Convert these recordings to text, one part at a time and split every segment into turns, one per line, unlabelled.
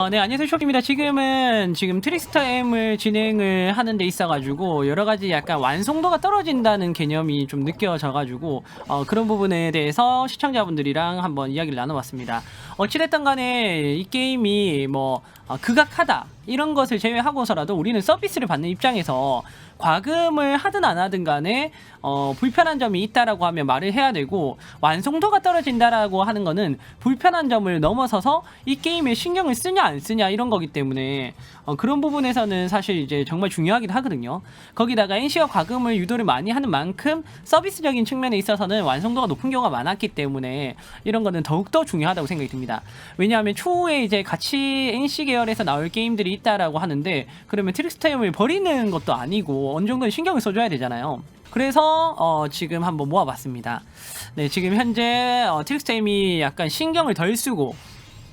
어, 네, 안녕하세요. 쇼입니다 지금은 지금 트릭스터 M을 진행을 하는 데 있어가지고 여러 가지 약간 완성도가 떨어진다는 개념이 좀 느껴져가지고 어, 그런 부분에 대해서 시청자분들이랑 한번 이야기를 나눠봤습니다. 어찌됐든 간에 이 게임이 뭐 어, 극악하다 이런 것을 제외하고서라도 우리는 서비스를 받는 입장에서 과금을 하든 안 하든 간에 어, 불편한 점이 있다라고 하면 말을 해야 되고 완성도가 떨어진다라고 하는 거는 불편한 점을 넘어서서 이 게임에 신경을 쓰냐 안 쓰냐 이런 거기 때문에 어, 그런 부분에서는 사실 이제 정말 중요하긴 하거든요. 거기다가 NC가 과금을 유도를 많이 하는 만큼 서비스적인 측면에 있어서는 완성도가 높은 경우가 많았기 때문에 이런 거는 더욱더 중요하다고 생각이 듭니다. 왜냐하면 추후에 이제 같이 NC 계 열에서 나올 게임들이 있다라고 하는데 그러면 트릭스타임을 버리는 것도 아니고 어느 정도는 신경을 써줘야 되잖아요. 그래서 어, 지금 한번 모아봤습니다. 네, 지금 현재 어, 트릭스타임이 약간 신경을 덜 쓰고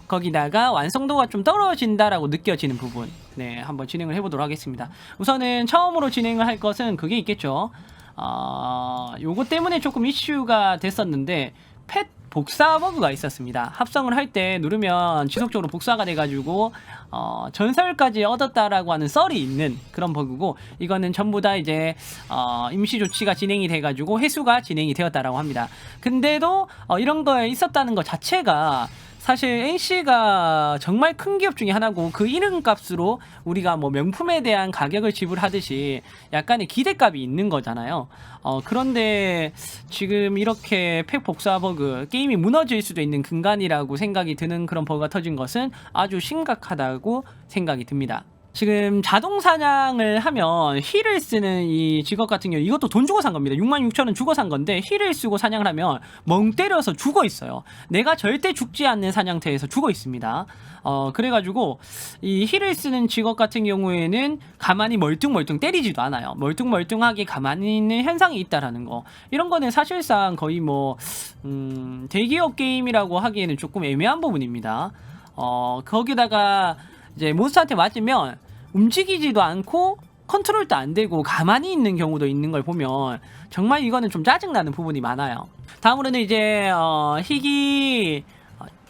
거기다가 완성도가 좀 떨어진다라고 느껴지는 부분. 네, 한번 진행을 해보도록 하겠습니다. 우선은 처음으로 진행을 할 것은 그게 있겠죠. 어, 요거 때문에 조금 이슈가 됐었는데, 펫 복사 버그가 있었습니다. 합성을 할 때 누르면 지속적으로 복사가 돼가지고, 어, 전설까지 얻었다라고 하는 썰이 있는 그런 버그고, 이거는 전부 다 이제, 어, 임시 조치가 진행이 돼가지고 회수가 진행이 되었다라고 합니다. 근데도, 어, 이런 거에 있었다는 것 자체가 사실 NC가 정말 큰 기업 중에 하나고 그 이름값으로 우리가 뭐 명품에 대한 가격을 지불하듯이 약간의 기대값이 있는 거잖아요. 어, 그런데 지금 이렇게 팩 복사 버그 게임이 무너질 수도 있는 근간이라고 생각이 드는 그런 버그가 터진 것은 아주 심각하다고 생각이 듭니다. 지금 자동 사냥을 하면 힐을 쓰는 이 직업 같은 경우 이것도 돈 주고 산 겁니다. 66,000원 주고 산 건데 힐을 쓰고 사냥을 하면 멍 때려서 죽어 있어요. 내가 절대 죽지 않는 사냥터에서 죽어 있습니다. 어 그래가지고 이 힐을 쓰는 직업 같은 경우에는 가만히 멀뚱멀뚱 때리지도 않아요. 멀뚱멀뚱하게 가만히 있는 현상이 있다라는 거. 이런 거는 사실상 거의 뭐 음, 대기업 게임이라고 하기에는 조금 애매한 부분입니다. 어 거기다가 이제 몬스터한테 맞으면 움직이지도 않고 컨트롤도 안 되고 가만히 있는 경우도 있는 걸 보면 정말 이거는 좀 짜증나는 부분이 많아요. 다음으로는 이제 어, 희귀 어,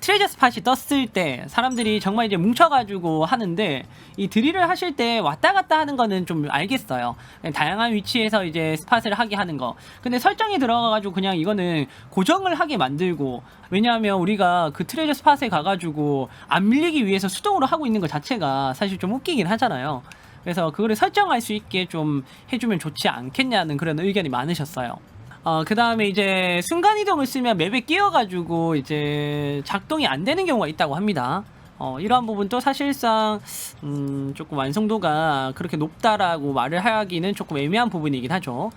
트레저 스팟이 떴을 때 사람들이 정말 이제 뭉쳐가지고 하는데 이 드릴을 하실 때 왔다 갔다 하는 거는 좀 알겠어요. 다양한 위치에서 이제 스팟을 하게 하는 거. 근데 설정이 들어가가지고 그냥 이거는 고정을 하게 만들고 왜냐하면 우리가 그 트레저 스팟에 가가지고 안 밀리기 위해서 수동으로 하고 있는 것 자체가 사실 좀 웃기긴 하잖아요. 그래서 그거를 설정할 수 있게 좀 해주면 좋지 않겠냐는 그런 의견이 많으셨어요. 어, 그 다음에 이제 순간이동을 쓰면 맵에 끼어가지고 이제 작동이 안 되는 경우가 있다고 합니다. 어, 이러한 부분도 사실상, 음, 조금 완성도가 그렇게 높다라고 말을 하기는 조금 애매한 부분이긴 하죠.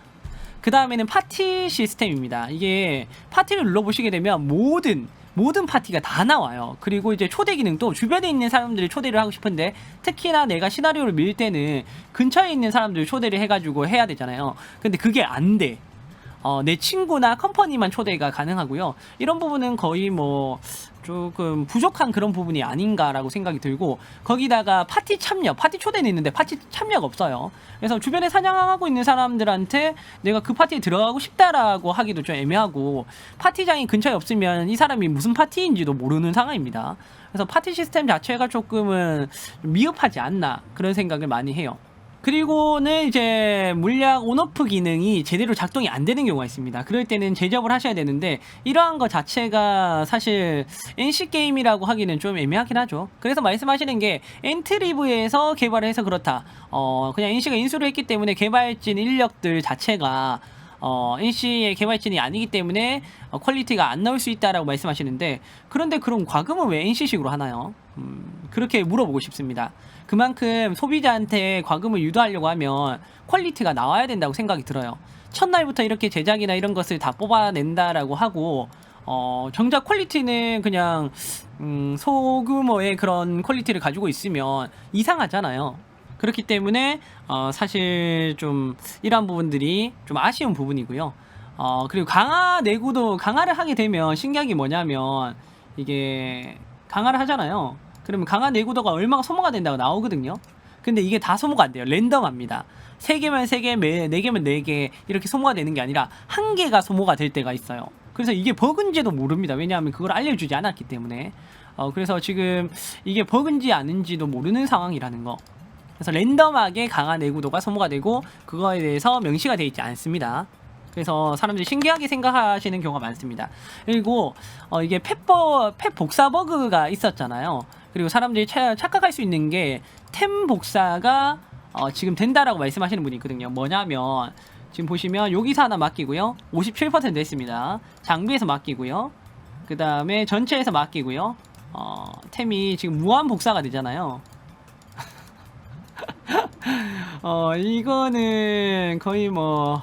그 다음에는 파티 시스템입니다. 이게 파티를 눌러보시게 되면 모든 모든 파티가 다 나와요. 그리고 이제 초대 기능도 주변에 있는 사람들을 초대를 하고 싶은데 특히나 내가 시나리오를 밀 때는 근처에 있는 사람들 초대를 해가지고 해야 되잖아요. 근데 그게 안 돼. 어, 내 친구나 컴퍼니만 초대가 가능하고요. 이런 부분은 거의 뭐 조금 부족한 그런 부분이 아닌가라고 생각이 들고 거기다가 파티 참여, 파티 초대는 있는데 파티 참여가 없어요. 그래서 주변에 사냥하고 있는 사람들한테 내가 그 파티에 들어가고 싶다라고 하기도 좀 애매하고 파티장이 근처에 없으면 이 사람이 무슨 파티인지도 모르는 상황입니다. 그래서 파티 시스템 자체가 조금은 좀 미흡하지 않나 그런 생각을 많이 해요. 그리고는 이제 물약 온오프 기능이 제대로 작동이 안 되는 경우가 있습니다. 그럴 때는 제접을 하셔야 되는데 이러한 것 자체가 사실 NC 게임이라고 하기는 좀 애매하긴 하죠. 그래서 말씀하시는 게 엔트리브에서 개발을 해서 그렇다. 어 그냥 NC가 인수를 했기 때문에 개발진 인력들 자체가 어, NC의 개발진이 아니기 때문에 어, 퀄리티가 안 나올 수 있다라고 말씀하시는데 그런데 그럼 과금은 왜 NC식으로 하나요? 음, 그렇게 물어보고 싶습니다. 그만큼 소비자한테 과금을 유도하려고 하면 퀄리티가 나와야 된다고 생각이 들어요. 첫날부터 이렇게 제작이나 이런 것을 다 뽑아낸다라고 하고 어, 정작 퀄리티는 그냥 음, 소규모의 그런 퀄리티를 가지고 있으면 이상하잖아요. 그렇기 때문에 어, 사실 좀 이러한 부분들이 좀 아쉬운 부분이고요. 어, 그리고 강화 내구도 강화를 하게 되면 신기한 게 뭐냐면 이게 강화를 하잖아요. 그러면 강화 내구도가 얼마가 소모가 된다고 나오거든요. 근데 이게 다 소모가 안 돼요. 랜덤합니다. 3개면 3개, 4개면 4개 이렇게 소모가 되는 게 아니라 한 개가 소모가 될 때가 있어요. 그래서 이게 버그인지도 모릅니다. 왜냐하면 그걸 알려주지 않았기 때문에 어, 그래서 지금 이게 버그인지 아닌지도 모르는 상황이라는 거. 그래서 랜덤하게 강한 내구도가 소모가 되고 그거에 대해서 명시가 되어 있지 않습니다. 그래서 사람들이 신기하게 생각하시는 경우가 많습니다. 그리고 어, 이게 펫버 펫 복사 버그가 있었잖아요. 그리고 사람들이 차- 착각할 수 있는 게 템 복사가 어, 지금 된다라고 말씀하시는 분이 있거든요. 뭐냐면 지금 보시면 여기서 하나 맡기고요. 57% 됐습니다. 장비에서 맡기고요. 그 다음에 전체에서 맡기고요. 어, 템이 지금 무한 복사가 되잖아요. 어, 이거는 거의 뭐,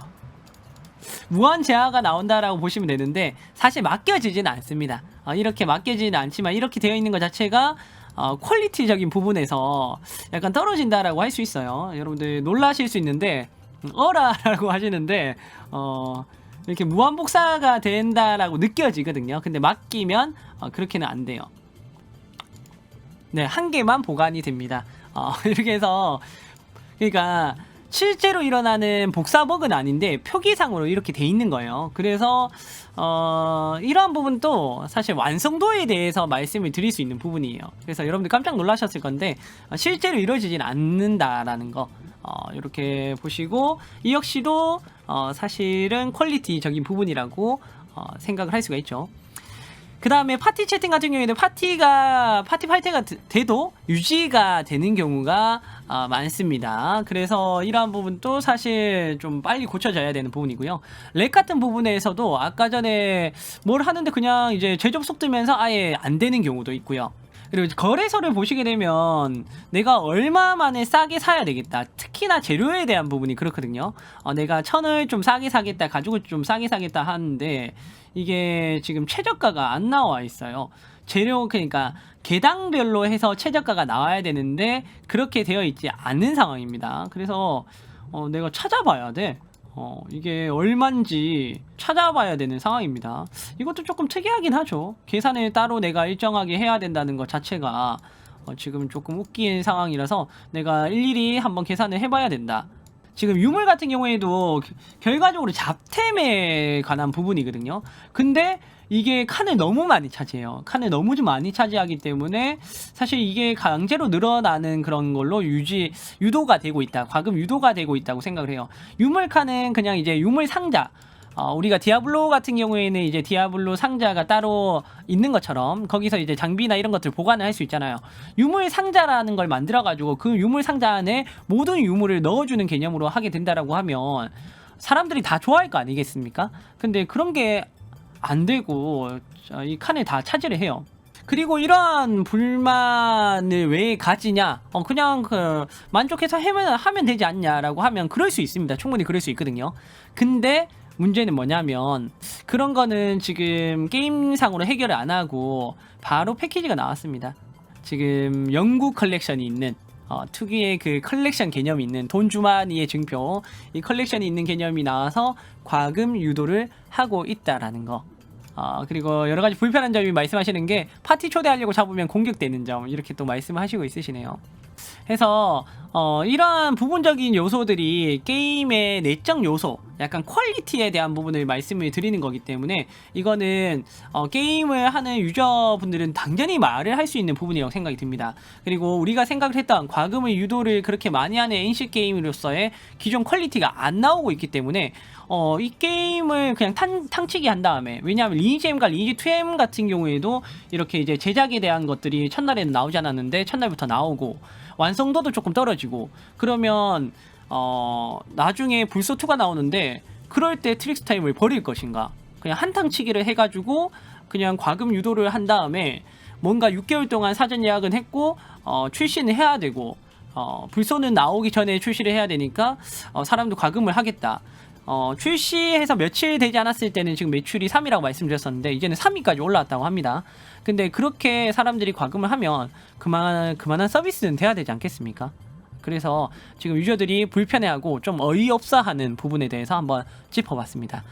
무한 제하가 나온다라고 보시면 되는데, 사실 맡겨지지는 않습니다. 어, 이렇게 맡겨지지는 않지만, 이렇게 되어 있는 것 자체가, 어, 퀄리티적인 부분에서 약간 떨어진다라고 할 수 있어요. 여러분들 놀라실 수 있는데, 음, 어라라고 하시는데, 어, 이렇게 무한 복사가 된다라고 느껴지거든요. 근데 맡기면, 어, 그렇게는 안 돼요. 네, 한 개만 보관이 됩니다. 어, 이렇게 해서 그러니까 실제로 일어나는 복사 버그는 아닌데 표기상으로 이렇게 돼 있는 거예요. 그래서 어, 이러한 부분도 사실 완성도에 대해서 말씀을 드릴 수 있는 부분이에요. 그래서 여러분들 깜짝 놀라셨을 건데 어, 실제로 이루어지진 않는다라는 거 어, 이렇게 보시고 이 역시도 어, 사실은 퀄리티적인 부분이라고 어, 생각을 할 수가 있죠. 그 다음에 파티 채팅 같은 경우에는 파티가 파티 팔태가 드- 돼도 유지가 되는 경우가 아, 많습니다. 그래서 이러한 부분도 사실 좀 빨리 고쳐져야 되는 부분이고요. 렉 같은 부분에서도 아까 전에 뭘 하는데 그냥 이제 재접속 뜨면서 아예 안 되는 경우도 있고요. 그리고 거래소를 보시게 되면 내가 얼마 만에 싸게 사야 되겠다. 특히나 재료에 대한 부분이 그렇거든요. 어, 내가 천을 좀 싸게 사겠다, 가죽을 좀 싸게 사겠다 하는데 이게 지금 최저가가 안 나와 있어요. 재료 그러니까 개당별로 해서 최저가가 나와야 되는데 그렇게 되어 있지 않은 상황입니다. 그래서 어, 내가 찾아봐야 돼. 어, 이게 얼만지 찾아봐야 되는 상황입니다. 이것도 조금 특이하긴 하죠. 계산을 따로 내가 일정하게 해야 된다는 것 자체가 어, 지금 조금 웃긴 상황이라서 내가 일일이 한번 계산을 해봐야 된다. 지금 유물 같은 경우에도 겨- 결과적으로 잡템에 관한 부분이거든요. 근데 이게 칸을 너무 많이 차지해요. 칸을 너무 좀 많이 차지하기 때문에 사실 이게 강제로 늘어나는 그런 걸로 유지 유도가 되고 있다. 과금 유도가 되고 있다고 생각을 해요. 유물 칸은 그냥 이제 유물 상자 어, 우리가 디아블로 같은 경우에는 이제 디아블로 상자가 따로 있는 것처럼 거기서 이제 장비나 이런 것들 보관을 할 수 있잖아요. 유물 상자라는 걸 만들어 가지고 그 유물 상자 안에 모든 유물을 넣어주는 개념으로 하게 된다라고 하면 사람들이 다 좋아할 거 아니겠습니까? 근데 그런 게 안 되고 자, 이 칸을 다 차지를 해요. 그리고 이러한 불만을 왜 가지냐? 어, 그냥 그 만족해서 하면, 하면 되지 않냐라고 하면 그럴 수 있습니다. 충분히 그럴 수 있거든요. 근데 문제는 뭐냐면 그런 거는 지금 게임상으로 해결을 안 하고 바로 패키지가 나왔습니다. 지금 영국 컬렉션이 있는 어, 특유의 그 컬렉션 개념이 있는 돈 주머니의 증표 이 컬렉션이 있는 개념이 나와서 과금 유도를 하고 있다라는 거. 어, 그리고 여러 가지 불편한 점이 말씀하시는 게 파티 초대하려고 잡으면 공격되는 점 이렇게 또 말씀하시고 있으시네요. 해서 어, 이러한 부분적인 요소들이 게임의 내적 요소, 약간 퀄리티에 대한 부분을 말씀을 드리는 거기 때문에 이거는 어, 게임을 하는 유저분들은 당연히 말을 할 수 있는 부분이라고 생각이 듭니다. 그리고 우리가 생각을 했던 과금의 유도를 그렇게 많이 하는 NC 게임으로서의 기존 퀄리티가 안 나오고 있기 때문에 어, 이 게임을 그냥 탕, 탕치기 한 다음에 왜냐하면 리니지 M과 리니지 2M 같은 경우에도 이렇게 이제 제작에 대한 것들이 첫날에는 나오지 않았는데 첫날부터 나오고 완성도도 조금 떨어지고 그러면 어, 나중에 불소 2가 나오는데 그럴 때 트릭스 타임을 버릴 것인가 그냥 한탕치기를 해가지고 그냥 과금 유도를 한 다음에 뭔가 6개월 동안 사전 예약은 했고 어, 출시는 해야 되고 어, 불소는 나오기 전에 출시를 해야 되니까 어, 사람도 과금을 하겠다. 어, 출시해서 며칠 되지 않았을 때는 지금 매출이 3위라고 말씀드렸었는데 이제는 3위까지 올라왔다고 합니다. 근데 그렇게 사람들이 과금을 하면 그만 그만한 서비스는 돼야 되지 않겠습니까? 그래서 지금 유저들이 불편해하고 좀 어이없어하는 부분에 대해서 한번 짚어봤습니다.